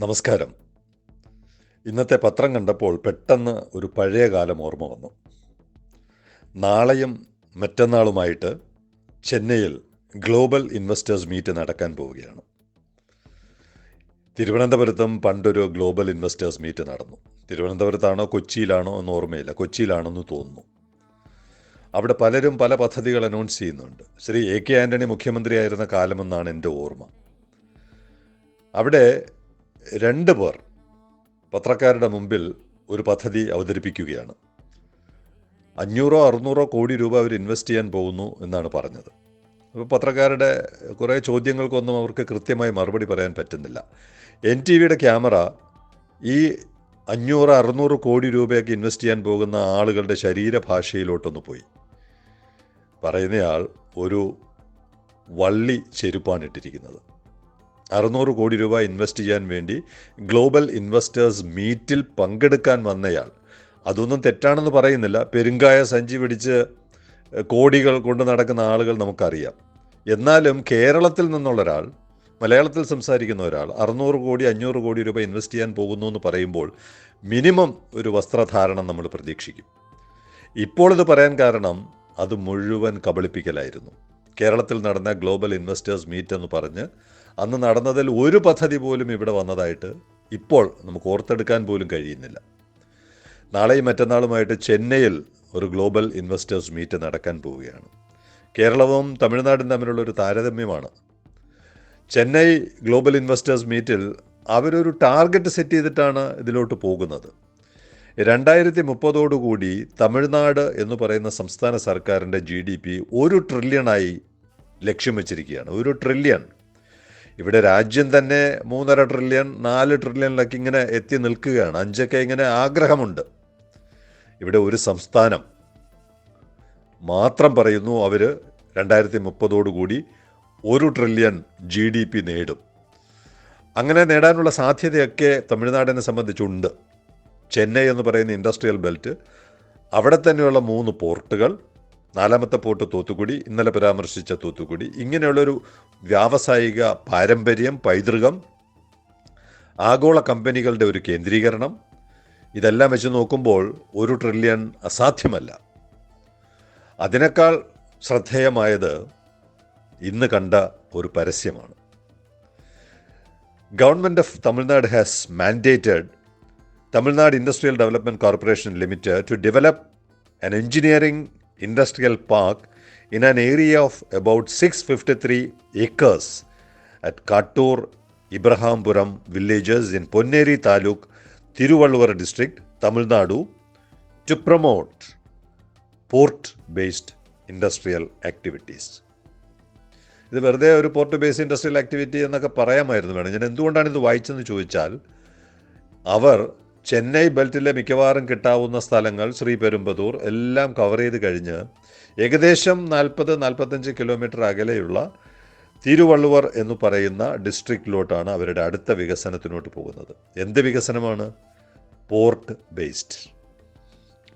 നമസ്കാരം. ഇന്നത്തെ പത്രം കണ്ടപ്പോൾ പെട്ടെന്ന് ഒരു പഴയ കാലം ഓർമ്മ വന്നു. നാളെയും മറ്റന്നാളുമായിട്ട് ചെന്നൈയിൽ ഗ്ലോബൽ ഇൻവെസ്റ്റേഴ്സ് മീറ്റ് നടക്കാൻ പോവുകയാണ്. തിരുവനന്തപുരത്തും പണ്ടൊരു ഗ്ലോബൽ ഇൻവെസ്റ്റേഴ്സ് മീറ്റ് നടന്നു. തിരുവനന്തപുരത്താണോ കൊച്ചിയിലാണോ എന്ന് ഓർമ്മയില്ല. കൊച്ചിയിലാണെന്ന് തോന്നുന്നു. അവിടെ പലരും പല പദ്ധതികൾ അനൗൺസ് ചെയ്യുന്നുണ്ട്. ശ്രീ എ കെ ആന്റണി മുഖ്യമന്ത്രിയായിരുന്ന കാലമെന്നാണ് എന്റെ ഓർമ്മ. അവിടെ രണ്ട് പേർ പത്രക്കാരുടെ മുമ്പിൽ ഒരു പദ്ധതി അവതരിപ്പിക്കുകയാണ്. അഞ്ഞൂറോ അറുന്നൂറോ കോടി രൂപ അവർ ഇൻവെസ്റ്റ് ചെയ്യാൻ പോകുന്നു എന്നാണ് പറഞ്ഞത്. അപ്പോൾ പത്രക്കാരുടെ കുറേ ചോദ്യങ്ങൾക്കൊന്നും അവർക്ക് കൃത്യമായി മറുപടി പറയാൻ പറ്റുന്നില്ല. എൻ ടി വിയുടെ ക്യാമറ ഈ അഞ്ഞൂറ് അറുന്നൂറ് കോടി രൂപയൊക്കെ ഇൻവെസ്റ്റ് ചെയ്യാൻ പോകുന്ന ആളുകളുടെ ശരീരഭാഷയിലോട്ടൊന്ന് പോയി. പറയുന്നയാൾ ഒരു വള്ളി ചെരുപ്പാണ് ഇട്ടിരിക്കുന്നത്. അറുന്നൂറ് കോടി രൂപ ഇൻവെസ്റ്റ് ചെയ്യാൻ വേണ്ടി ഗ്ലോബൽ ഇൻവെസ്റ്റേഴ്സ് മീറ്റിൽ പങ്കെടുക്കാൻ വന്നയാൾ. അതൊന്നും തെറ്റാണെന്ന് പറയുന്നില്ല. പെരുങ്കായ സഞ്ചി പിടിച്ച് കോടികൾ കൊണ്ട് നടക്കുന്ന ആളുകൾ നമുക്കറിയാം. എന്നാലും കേരളത്തിൽ നിന്നുള്ള ഒരാൾ മലയാളത്തിൽ സംസാരിക്കുന്ന ഒരാൾ അറുന്നൂറ് കോടി അഞ്ഞൂറ് കോടി രൂപ ഇൻവെസ്റ്റ് ചെയ്യാൻ പോകുന്നു എന്ന് പറയുമ്പോൾ മിനിമം ഒരു വസ്ത്രധാരണം നമ്മൾ പ്രതീക്ഷിക്കും. ഇപ്പോൾ ഇത് പറയാൻ കാരണം അത് മുഴുവൻ കബളിപ്പിക്കലായിരുന്നു. കേരളത്തിൽ നടന്ന ഗ്ലോബൽ ഇൻവെസ്റ്റേഴ്സ് മീറ്റ് എന്ന് പറഞ്ഞ് അന്ന് നടന്നതിൽ ഒരു പദ്ധതി പോലും ഇവിടെ വന്നതായിട്ട് ഇപ്പോൾ നമുക്ക് ഓർത്തെടുക്കാൻ പോലും കഴിയുന്നില്ല. നാളെയും മറ്റന്നാളുമായിട്ട് ചെന്നൈയിൽ ഒരു ഗ്ലോബൽ ഇൻവെസ്റ്റേഴ്സ് മീറ്റ് നടക്കാൻ പോവുകയാണ്. കേരളവും തമിഴ്നാടും തമ്മിലുള്ള ഒരു താരതമ്യമാണ്. ചെന്നൈ ഗ്ലോബൽ ഇൻവെസ്റ്റേഴ്സ് മീറ്റിൽ അവരൊരു ടാർഗറ്റ് സെറ്റ് ചെയ്തിട്ടാണ് ഇതിലോട്ട് പോകുന്നത്. രണ്ടായിരത്തി മുപ്പതോടുകൂടി തമിഴ്നാട് എന്ന് പറയുന്ന സംസ്ഥാന സർക്കാരിന്റെ ജി ഡി പി ഒരു ട്രില്യണായി ലക്ഷ്യം വെച്ചിരിക്കുകയാണ്. ഒരു ട്രില്യൺ ഇവിടെ രാജ്യം തന്നെ മൂന്നര ട്രില്യൺ നാല് ട്രില്യണിലൊക്കെ ഇങ്ങനെ എത്തി നിൽക്കുകയാണ്. അഞ്ചൊക്കെ ഇങ്ങനെ ആഗ്രഹമുണ്ട്. ഇവിടെ ഒരു സംസ്ഥാനം മാത്രം പറയുന്നു അവർ രണ്ടായിരത്തി മുപ്പതോടുകൂടി ഒരു ട്രില്യൺ ജി ഡി പി നേടും. അങ്ങനെ നേടാനുള്ള സാധ്യതയൊക്കെ തമിഴ്നാടിനെ സംബന്ധിച്ചുണ്ട്. ചെന്നൈ എന്ന് പറയുന്ന ഇൻഡസ്ട്രിയൽ ബെൽറ്റ് അവിടെ തന്നെയുള്ള മൂന്ന് പോർട്ടുകൾ നാലാമത്തെ പോട്ട് തൂത്തുക്കുടി ഇന്നലെ പരാമർശിച്ച തൂത്തുക്കുടി. ഇങ്ങനെയുള്ളൊരു വ്യാവസായിക പാരമ്പര്യം പൈതൃകം ആഗോള കമ്പനികളുടെ ഒരു കേന്ദ്രീകരണം ഇതെല്ലാം വെച്ച് നോക്കുമ്പോൾ ഒരു ട്രില്യൺ അസാധ്യമല്ല. അതിനേക്കാൾ ശ്രദ്ധേയമായത് ഇന്ന് കണ്ട ഒരു പരസ്യമാണ്. Government of Tamil Nadu has mandated Tamil Nadu industrial development corporation limited to develop an engineering industrial park in an area of about 653 acres at Kattur, Ibrahampuram villages in Ponneri Taluk, Tiruvallur district, Tamil Nadu to promote port based industrial activities. ഇത് വെറുതെ ഒരു port base industrial activity എന്നൊക്കെ പറയാമായിരുന്നു വേണം ഞാൻ എന്തുകൊണ്ടാണ് ഇത് വായിച്ചതെന്ന് ചോദിച്ചാൽ അവർ ചെന്നൈ ബെൽറ്റിലെ മിക്കവാറും കിട്ടാവുന്ന സ്ഥലങ്ങൾ ശ്രീ പെരുമ്പതൂർ എല്ലാം കവർ ചെയ്ത് കഴിഞ്ഞ് ഏകദേശം നാൽപ്പത് നാൽപ്പത്തഞ്ച് കിലോമീറ്റർ അകലെയുള്ള തിരുവള്ളുവർ എന്ന് പറയുന്ന ഡിസ്ട്രിക്റ്റിലോട്ടാണ് അവരുടെ അടുത്ത വികസനത്തിനോട്ട് പോകുന്നത്. എന്ത് വികസനമാണ്? പോർട്ട് ബേസ്ഡ്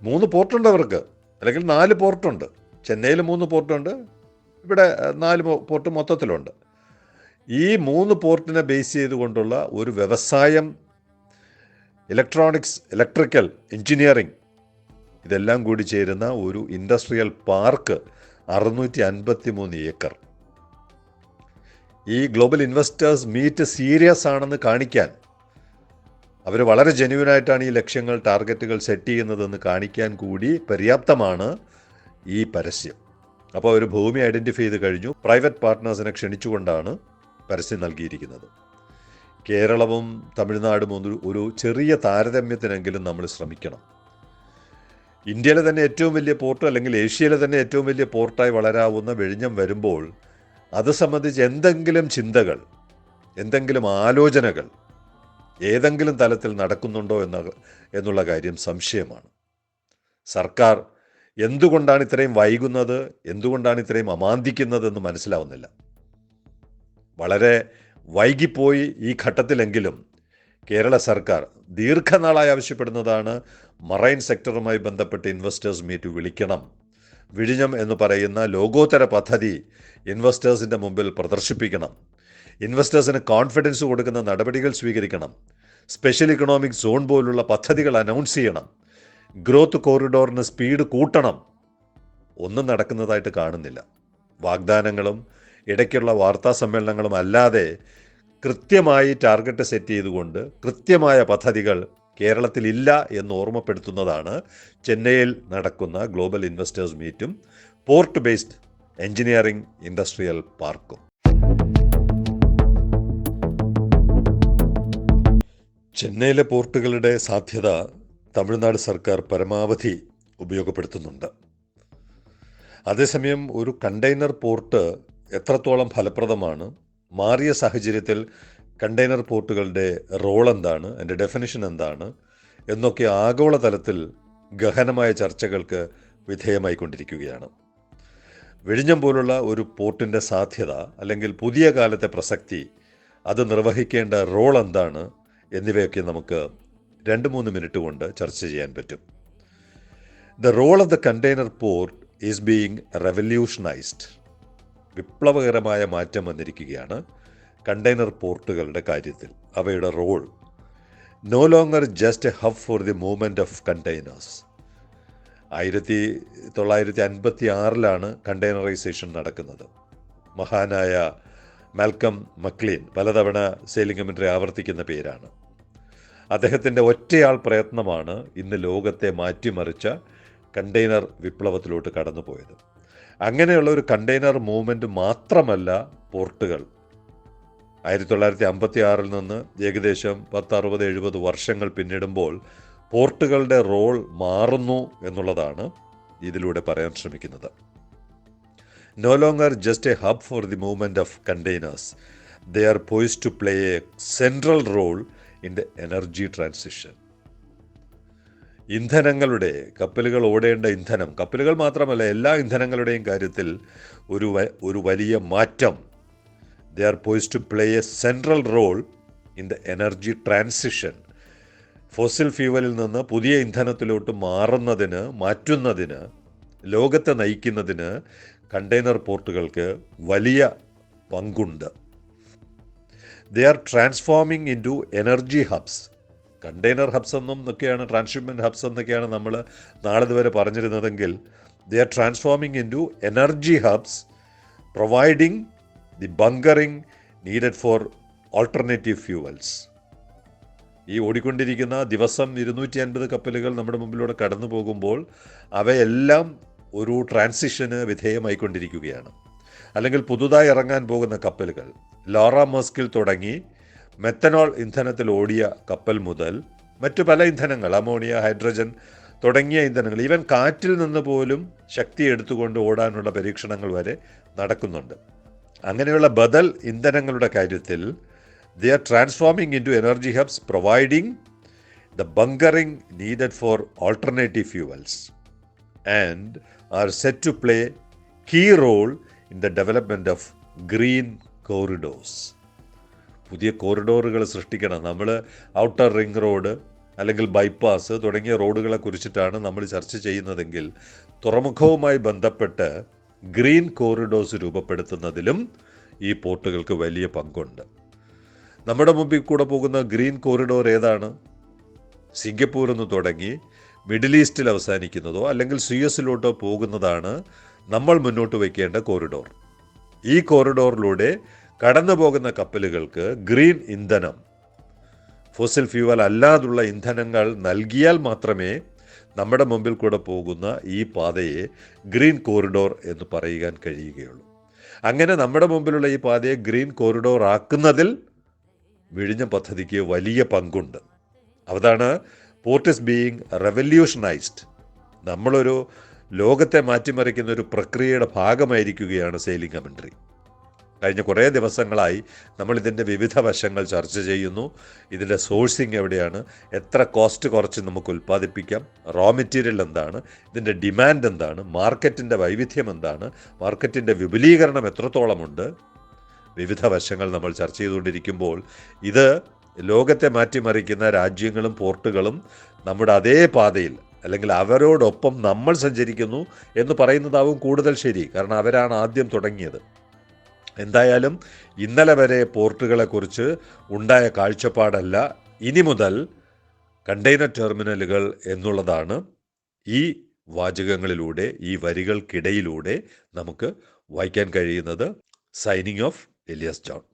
മൂന്ന് പോർട്ടുണ്ട് അവർക്ക്. അല്ലെങ്കിൽ നാല് പോർട്ടുണ്ട് ചെന്നൈയിൽ മൂന്ന് പോർട്ടുണ്ട് ഇവിടെ നാല് പോർട്ട് മൊത്തത്തിലുണ്ട്. ഈ മൂന്ന് പോർട്ടിനെ ബേസ് ചെയ്തുകൊണ്ടുള്ള ഒരു വ്യവസായം ഇലക്ട്രോണിക്സ് ഇലക്ട്രിക്കൽ എഞ്ചിനീയറിംഗ് ഇതെല്ലാം കൂടി ചേരുന്ന ഒരു ഇൻഡസ്ട്രിയൽ പാർക്ക് അറുന്നൂറ്റി അൻപത്തി മൂന്ന് ഏക്കർ. ഈ ഗ്ലോബൽ ഇൻവെസ്റ്റേഴ്സ് മീറ്റ് സീരിയസ് ആണെന്ന് കാണിക്കാൻ അവർ വളരെ ജെന്യൂനായിട്ടാണ് ഈ ലക്ഷ്യങ്ങൾ ടാർഗറ്റുകൾ സെറ്റ് ചെയ്യുന്നതെന്ന് കാണിക്കാൻ കൂടി പര്യാപ്തമാണ് ഈ പരസ്യം. അപ്പോൾ ഒരു ഭൂമി ഐഡന്റിഫൈ ചെയ്ത് കഴിഞ്ഞു. പ്രൈവറ്റ് പാർട്ട്നേഴ്സിനെ ക്ഷണിച്ചുകൊണ്ടാണ് പരസ്യം നൽകിയിരിക്കുന്നത്. കേരളവും തമിഴ്നാടും ഒരു ഒരു ചെറിയ താരതമ്യത്തിനെങ്കിലും നമ്മൾ ശ്രമിക്കണം. ഇന്ത്യയിലെ തന്നെ ഏറ്റവും വലിയ പോർട്ട് അല്ലെങ്കിൽ ഏഷ്യയിലെ തന്നെ ഏറ്റവും വലിയ പോർട്ടായി വളരാവുന്ന വെഴിഞ്ഞം വരുമ്പോൾ അത് സംബന്ധിച്ച് എന്തെങ്കിലും ചിന്തകൾ എന്തെങ്കിലും ആലോചനകൾ ഏതെങ്കിലും തലത്തിൽ നടക്കുന്നുണ്ടോ എന്ന എന്നുള്ള കാര്യം സംശയമാണ്. സർക്കാർ എന്തുകൊണ്ടാണ് ഇത്രയും വൈകുന്നത് എന്തുകൊണ്ടാണ് ഇത്രയും അമാന്തിക്കുന്നതെന്ന് മനസ്സിലാവുന്നില്ല. വളരെ വൈകിപ്പോയി ഈ ഘട്ടത്തിലെങ്കിലും കേരള സർക്കാർ ദീർഘനാളായി ആവശ്യപ്പെടുന്നതാണ് മറൈൻ സെക്ടറുമായി ബന്ധപ്പെട്ട് ഇൻവെസ്റ്റേഴ്സ് മീറ്റ് വിളിക്കണം. വിഴിഞ്ഞം എന്ന് പറയുന്ന ലോകോത്തര പദ്ധതി ഇൻവെസ്റ്റേഴ്സിന്റെ മുമ്പിൽ പ്രദർശിപ്പിക്കണം. ഇൻവെസ്റ്റേഴ്സിന് കോൺഫിഡൻസ് കൊടുക്കുന്ന നടപടികൾ സ്വീകരിക്കണം. സ്പെഷ്യൽ ഇക്കണോമിക് സോൺ പോലുള്ള പദ്ധതികൾ അനൗൺസ് ചെയ്യണം. ഗ്രോത്ത് കോറിഡോറിന് സ്പീഡ് കൂട്ടണം. ഒന്നും നടക്കുന്നതായിട്ട് കാണുന്നില്ല. വാഗ്ദാനങ്ങളും ഇടയ്ക്കുള്ള വാർത്താ സമ്മേളനങ്ങളും അല്ലാതെ കൃത്യമായി ടാർഗറ്റ് സെറ്റ് ചെയ്തുകൊണ്ട് കൃത്യമായ പദ്ധതികൾ കേരളത്തിലില്ല എന്ന് ഓർമ്മപ്പെടുത്തുന്നതാണ് ചെന്നൈയിൽ നടക്കുന്ന ഗ്ലോബൽ ഇൻവെസ്റ്റേഴ്സ് മീറ്റും പോർട്ട് ബേസ്ഡ് എഞ്ചിനീയറിംഗ് ഇൻഡസ്ട്രിയൽ പാർക്കും. ചെന്നൈയിലെ പോർട്ടുകളുടെ സാധ്യത തമിഴ്നാട് സർക്കാർ പരമാവധി ഉപയോഗപ്പെടുത്തുന്നുണ്ട്. അതേസമയം ഒരു കണ്ടെയ്നർ പോർട്ട് എത്രത്തോളം ഫലപ്രദമാണ്? മാറിയ സാഹചര്യത്തിൽ കണ്ടെയ്നർ പോർട്ടുകളുടെ റോൾ എന്താണ്? അതിന്റെ ഡെഫിനിഷൻ എന്താണ്? എന്നൊക്കെ ആഗോളതലത്തിൽ ഗഹനമായ ചർച്ചകൾക്ക് വിധേയമായിക്കൊണ്ടിരിക്കുകയാണ്. വെഴിഞ്ഞം പോലുള്ള ഒരു പോർട്ടിന്റെ സാധ്യത അല്ലെങ്കിൽ പുതിയ കാലത്തെ പ്രസക്തി അത് നിർവഹിക്കേണ്ട റോൾ എന്താണ്? എന്നിവയൊക്കെ നമുക്ക് രണ്ട് മൂന്ന് മിനിറ്റ് കൊണ്ട് ചർച്ച ചെയ്യാൻ പറ്റും. The role of the container port is being revolutionised വിപ്ലവകരമായ മാറ്റം വന്നിരിക്കുകയാണ്. കണ്ടെയ്നർ പോർട്ടുകളുടെ കാര്യത്തിൽ. അവയുടെ role. No longer just a hub for the movement of containers ആയിരത്തി തൊള്ളായിരത്തി അൻപത്തി ആറിലാണ് കണ്ടെയ്നറൈസേഷൻ നടക്കുന്നത്. മഹാനായ മാൽക്കം മക്ലീൻ പലതവണ സെയിലിംഗ് കമൻട്രി ആവർത്തിക്കുന്ന പേരാണ്. അദ്ദേഹത്തിന്റെ ഒറ്റയാൾ പ്രയത്നമാണ് ഇന്ന് ലോകത്തെ മാറ്റിമറിച്ച കണ്ടെയ്നർ വിപ്ലവത്തിലോട്ട് കടന്നുപോയത്. അങ്ങനെയുള്ള ഒരു കണ്ടെയ്നർ മൂവ്മെന്റ് മാത്രമല്ല പോർട്ടുകൾ. ആയിരത്തി തൊള്ളായിരത്തി അമ്പത്തി ആറിൽ നിന്ന് ഏകദേശം പത്ത് അറുപത് എഴുപത് വർഷങ്ങൾ പിന്നിടുമ്പോൾ പോർട്ടുകളുടെ റോൾ മാറുന്നു എന്നുള്ളതാണ് ഇതിലൂടെ പറയാൻ ശ്രമിക്കുന്നത്. No longer just a hub for the movement of containers they are poised to play a central role in the energy transition ഇന്ധനങ്ങളുടെ കപ്പലുകൾ ഓടേണ്ട ഇന്ധനം കപ്പലുകൾ മാത്രമല്ല എല്ലാ ഇന്ധനങ്ങളുടെയും കാര്യത്തിൽ ഒരു ഒരു വലിയ മാറ്റം. They are poised to play a central role in the energy transition fossil ഫ്യൂവലിൽ നിന്ന് പുതിയ ഇന്ധനത്തിലോട്ട് മാറുന്നതിന് മാറ്റുന്നതിന് ലോകത്തെ നയിക്കുന്നതിന് കണ്ടെയ്നർ പോർട്ടുകൾക്ക് വലിയ പങ്കുണ്ട്. They are transforming into energy hubs container hubs എന്നും എന്നൊക്കെയാണ് ട്രാൻസ്ഷിപ്മെന്റ് ഹബ്സ് എന്നൊക്കെയാണ് നമ്മൾ നാളെ ഇതുവരെ പറഞ്ഞിരുന്നതെങ്കിൽ they are transforming into energy hubs providing the bunkering needed for alternative fuels ഈ ഓടിക്കൊണ്ടിരിക്കുന്ന ദിവസം ഇരുന്നൂറ്റി അൻപത് കപ്പലുകൾ നമ്മുടെ മുമ്പിലൂടെ കടന്നു പോകുമ്പോൾ അവയെല്ലാം ഒരു ട്രാൻസിഷന് വിധേയമായിക്കൊണ്ടിരിക്കുകയാണ്. അല്ലെങ്കിൽ പുതുതായി ഇറങ്ങാൻ പോകുന്ന കപ്പലുകൾ. ലോറ മസ്കിൽ തുടങ്ങി മെത്തനോൾ ഇന്ധനത്തിൽ ഓടിയ കപ്പൽ മുതൽ മറ്റു പല ഇന്ധനങ്ങൾ അമോണിയ ഹൈഡ്രജൻ തുടങ്ങിയ ഇന്ധനങ്ങൾ ഈവൻ കാറ്റിൽ നിന്ന് പോലും ശക്തി എടുത്തുകൊണ്ട് ഓടാനുള്ള പരീക്ഷണങ്ങൾ വരെ നടക്കുന്നുണ്ട്. അങ്ങനെയുള്ള ബദൽ ഇന്ധനങ്ങളുടെ കാര്യത്തിൽ they are transforming into energy hubs providing the bunkering needed for alternative fuels and are set to play key role in the development of green corridors പുതിയ കോറിഡോറുകൾ സൃഷ്ടിക്കണം. നമ്മൾ ഔട്ടർ റിംഗ് റോഡ് അല്ലെങ്കിൽ ബൈപ്പാസ് തുടങ്ങിയ റോഡുകളെ കുറിച്ചിട്ടാണ് നമ്മൾ ചർച്ച ചെയ്യുന്നതെങ്കിൽ തുറമുഖവുമായി ബന്ധപ്പെട്ട് ഗ്രീൻ കോറിഡോർസ് രൂപപ്പെടുത്തുന്നതിലും ഈ പോർട്ടുകൾക്ക് വലിയ പങ്കുണ്ട്. നമ്മുടെ മുമ്പിൽ കൂടെ പോകുന്ന ഗ്രീൻ കോറിഡോർ ഏതാണ്? സിംഗപ്പൂർ എന്ന് തുടങ്ങി മിഡിൽ ഈസ്റ്റിൽ അവസാനിക്കുന്നതോ അല്ലെങ്കിൽ സുയസിലോട്ടോ പോകുന്നതാണ് നമ്മൾ മുന്നോട്ട് വയ്ക്കേണ്ട കോറിഡോർ ഈ കോറിഡോറിലൂടെ കടന്നു പോകുന്ന കപ്പലുകൾക്ക് ഗ്രീൻ ഇന്ധനം. ഫോസിൽ ഫ്യൂവൽ അല്ലാതുള്ള ഇന്ധനങ്ങൾ നൽകിയാൽ മാത്രമേ നമ്മുടെ മുമ്പിൽ കൂടെ പോകുന്ന ഈ പാതയെ ഗ്രീൻ കോറിഡോർ എന്ന് പറയുവാൻ കഴിയുകയുള്ളൂ. അങ്ങനെ നമ്മുടെ മുമ്പിലുള്ള ഈ പാതയെ ഗ്രീൻ കോറിഡോർ ആക്കുന്നതിൽ വിഴിഞ്ഞ പദ്ധതിക്ക് വലിയ പങ്കുണ്ട്. അതാണ് പോർട്ട് ഇസ് ബീയിങ് റെവല്യൂഷനൈസ്ഡ്. നമ്മളൊരു ലോകത്തെ മാറ്റിമറിക്കുന്ന ഒരു പ്രക്രിയയുടെ ഭാഗമായിരിക്കുകയാണ് സെയിലിംഗ് കമൻട്രി കഴിഞ്ഞ കുറേ ദിവസങ്ങളായി നമ്മൾ ഇതിന്റെ വിവിധ വശങ്ങൾ ചർച്ച ചെയ്യുന്നു. ഇതിന്റെ സോഴ്സിങ് എവിടെയാണ്? എത്ര കോസ്റ്റ് കുറച്ച് നമുക്ക് ഉൽപ്പാദിപ്പിക്കാം? റോ മെറ്റീരിയൽ എന്താണ്? ഇതിന്റെ ഡിമാൻഡ് എന്താണ്? മാർക്കറ്റിന്റെ വൈവിധ്യം എന്താണ്? മാർക്കറ്റിന്റെ വിപുലീകരണം എത്രത്തോളമുണ്ട് വിവിധ വശങ്ങൾ നമ്മൾ ചർച്ച ചെയ്തുകൊണ്ടിരിക്കുമ്പോൾ ഇത് ലോകത്തെ മാറ്റിമറിക്കുന്ന രാജ്യങ്ങളും പോർട്ടുകളും നമ്മുടെ അതേ പാതയിൽ അല്ലെങ്കിൽ അവരോടൊപ്പം നമ്മൾ സഞ്ചരിക്കുന്നു എന്ന് പറയുന്നതാവും കൂടുതൽ ശരി. കാരണം അവരാണ് ആദ്യം തുടങ്ങിയത്. എന്തായാലും ഇന്നലെ വരെ പോർട്ടുകളെക്കുറിച്ച് ഉണ്ടായ കാഴ്ചപ്പാടല്ല. ഇനി മുതൽ കണ്ടെയ്നർ ടെർമിനലുകൾ എന്നുള്ളതാണ് ഈ വാചകങ്ങളിലൂടെ ഈ വരികൾക്കിടയിലൂടെ നമുക്ക് വായിക്കാൻ കഴിയുന്നത്. Signing off Elias John.